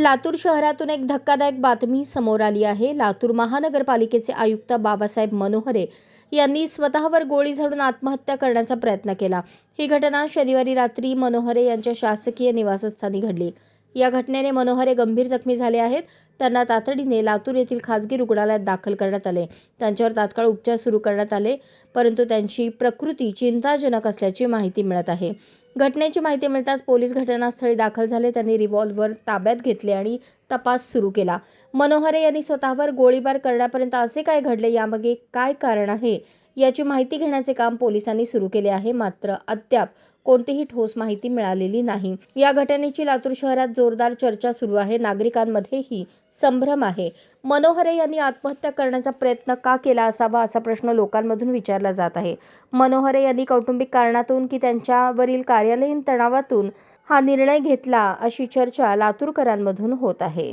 लातूर शहरातून एक धक्कादायक बातमी समोर आली आहे. लातूर महानगरपालिकेचे आयुक्त बाबासाहेब मनोहरे यांनी स्वतःवर गोळी झाडून आत्महत्या करण्याचा प्रयत्न केला. ही घटना शनिवारी रात्री मनोहरे यांच्या शासकीय निवासस्थानी घडली. या घटनेने मनोहरे गंभीर जखमी झाले आहेत. त्यांना तातडीने लातूर येथील खासगी रुग्णालयात दाखल करण्यात आले. त्यांच्यावर तात्काळ उपचार सुरू करण्यात आले परंतु त्यांची प्रकृती चिंताजनक असल्याची माहिती मिळत आहे. घटनेची माहिती मिळताच पोलीस घटनास्थळी दाखल झाले. त्यांनी रिव्हॉल्व्हर ताब्यात घेतले आणि तपास सुरू केला. मनोहरे यांनी स्वतःवर गोळीबार करण्यापर्यंत असे काय घडले? यामागे काय कारण आहे? याची माहिती घेण्याचे काम पोलिसांनी सुरू केले आहे. मात्र अद्याप कोणतीही ठोस माहिती मिळालेली नाही. या घटनेची लातूर शहरात जोरदार चर्चा सुरू आहे. नागरिकांमध्येही संभ्रम आहे. मनोहरे यांनी आत्महत्या करण्याचा प्रयत्न का केला असावा असा प्रश्न लोकांमधून विचारला जात आहे. मनोहरे यांनी कौटुंबिक कारणातून की त्यांच्यावरील कार्यालयीन तणावातून हा निर्णय घेतला अशी चर्चा लातूरकरांमधून होत आहे.